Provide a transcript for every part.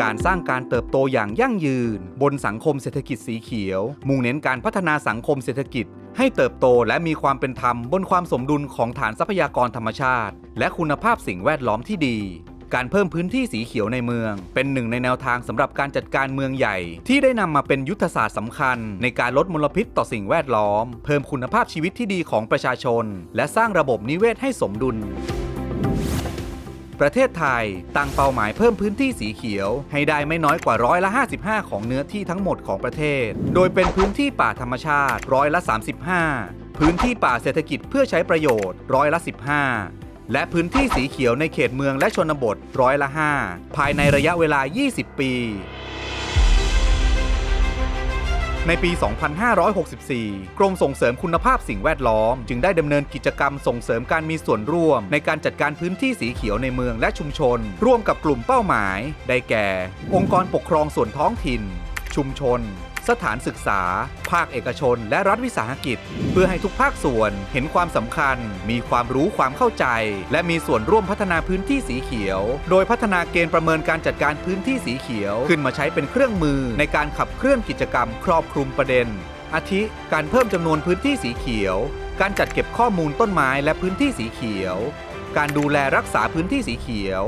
การสร้างการเติบโตอย่างยั่งยืน บนสังคมเศรษฐกิจสีเขียว มุ่งเน้นการพัฒนาสังคมเศรษฐกิจ ให้เติบโตและมีความเป็นธรรมบนความสมดุลของฐานทรัพยากรธรรมชาติ และคุณภาพสิ่งแวดล้อมที่ดีการเพิ่มพื้นที่สีเขียวในเมือง เป็นหนึ่งในแนวทางสำหรับการจัดการเมืองใหญ่ ที่ได้นำมาเป็นยุทธศาสตร์สำคัญ ในการลดมลพิษต่อสิ่งแวดล้อม เพิ่มคุณภาพชีวิตที่ดีของประชาชน และสร้างระบบนิเวศให้สมดุล ประเทศไทย ตั้งเป้าหมายเพิ่มพื้นที่สีเขียว ให้ได้ไม่น้อยกว่าร้อยละ 55 ของเนื้อที่ทั้งหมดของประเทศ โดยเป็นพื้นที่ป่าธรรมชาติร้อยละ 35 พื้นที่ป่าเศรษฐกิจเพื่อใช้ประโยชน์ร้อยละ 15 และพื้นที่สีเขียวในเขตเมืองและชนบทร้อยละ 5 ภายในระยะเวลา 20 ปี ในปี 2564 กรมส่งเสริมคุณภาพสิ่งแวดล้อม จึงได้ดำเนินกิจกรรมส่งเสริมการมีส่วนร่วม ในการจัดการพื้นที่สีเขียวในเมืองและชุมชน ร่วมกับกลุ่มเป้าหมาย ได้แก่ องค์กรปกครองส่วนท้องถิ่น ชุมชน สถานศึกษา ภาคเอกชน และรัฐวิสาหกิจ เพื่อให้ทุกภาคส่วนเห็นความสำคัญ มีความรู้ความเข้าใจ และมีส่วนร่วมพัฒนาพื้นที่สีเขียว โดยพัฒนาเกณฑ์ประเมินการจัดการพื้นที่สีเขียว ขึ้นมาใช้เป็นเครื่องมือในการขับเคลื่อนกิจกรรม ครอบคลุมประเด็น อาทิ การเพิ่มจำนวนพื้นที่สีเขียว การจัดเก็บข้อมูลต้นไม้และพื้นที่สีเขียว การดูแลรักษาพื้นที่สีเขียว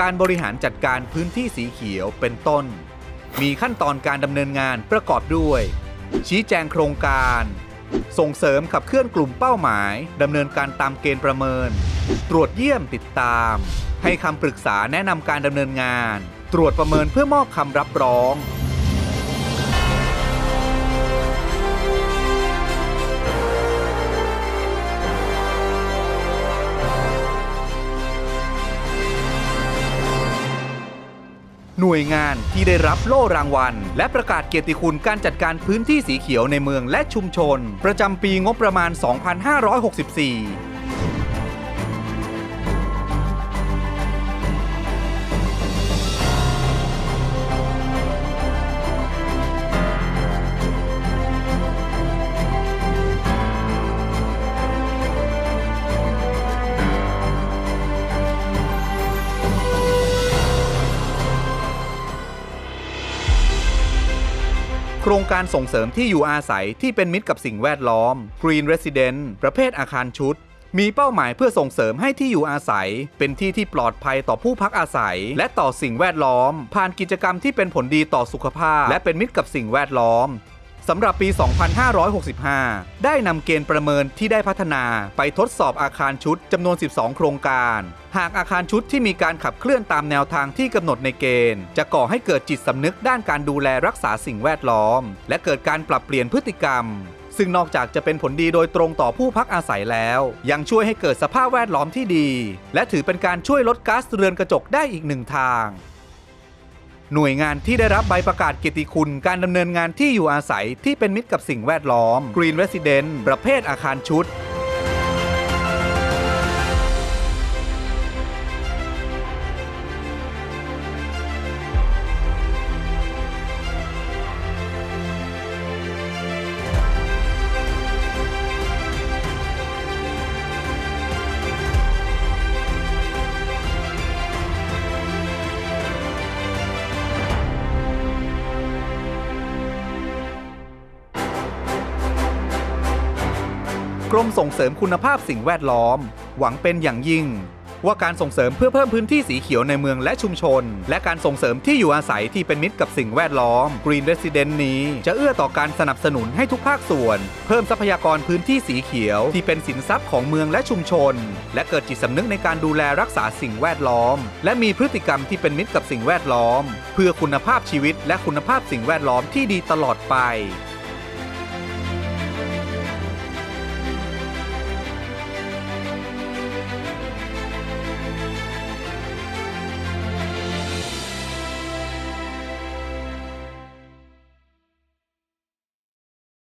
การบริหารจัดการพื้นที่สีเขียวเป็นต้น มีขั้นตอนการดำเนินงานประกอบด้วย ชี้แจงโครงการ ส่งเสริมขับเคลื่อนกลุ่มเป้าหมายดำเนินการตามเกณฑ์ประเมิน ตรวจเยี่ยมติดตาม ให้คำปรึกษาแนะนำการดำเนินงาน ตรวจประเมินเพื่อมอบคำรับรอง หน่วยงานที่ได้รับโล่รางวัล และประกาศเกียรติคุณการจัดการพื้นที่สีเขียวในเมืองและชุมชน ประจำปีงบประมาณ 2564 โครงการส่งเสริมที่อยู่อาศัยที่เป็นมิตรกับสิ่งแวดล้อม Green Resident ประเภทอาคารชุด มีเป้าหมายเพื่อส่งเสริมให้ที่อยู่อาศัย เป็นที่ที่ปลอดภัยต่อผู้พักอาศัย และต่อสิ่งแวดล้อม ผ่านกิจกรรมที่เป็นผลดีต่อสุขภาพ และเป็นมิตรกับสิ่งแวดล้อม สำหรับปี 2565 ได้นำเกณฑ์ประเมินที่ได้พัฒนาไปทดสอบอาคารชุดจำนวน 12 โครงการ หากอาคารชุดที่มีการขับเคลื่อนตามแนวทางที่กำหนดในเกณฑ์ จะก่อให้เกิดจิตสำนึกด้านการดูแลรักษาสิ่งแวดล้อม และเกิดการปรับเปลี่ยนพฤติกรรม ซึ่งนอกจากจะเป็นผลดีโดยตรงต่อผู้พักอาศัยแล้ว ยังช่วยให้เกิดสภาพแวดล้อมที่ดี และถือเป็นการช่วยลดก๊าซเรือนกระจกได้อีกหนึ่งทาง หน่วยงานที่ได้รับใบประกาศเกียรติคุณ การดำเนินงานที่อยู่อาศัยที่เป็นมิตรกับสิ่งแวดล้อม Green Resident ประเภทอาคารชุด กรมส่งเสริมคุณภาพสิ่งแวดล้อม หวังเป็นอย่างยิ่ง ว่าการส่งเสริมเพื่อเพิ่มพื้นที่สีเขียวในเมืองและชุมชน และการส่งเสริมที่อยู่อาศัยที่เป็นมิตรกับสิ่งแวดล้อม Green Resident นี้ จะเอื้อต่อการสนับสนุนให้ทุกภาคส่วน เพิ่มทรัพยากรพื้นที่สีเขียว ที่เป็นสินทรัพย์ของเมืองและชุมชน และเกิดจิตสำนึกในการดูแลรักษาสิ่งแวดล้อม และมีพฤติกรรมที่เป็นมิตรกับสิ่งแวดล้อม เพื่อคุณภาพชีวิตและคุณภาพสิ่งแวดล้อมที่ดีตลอดไป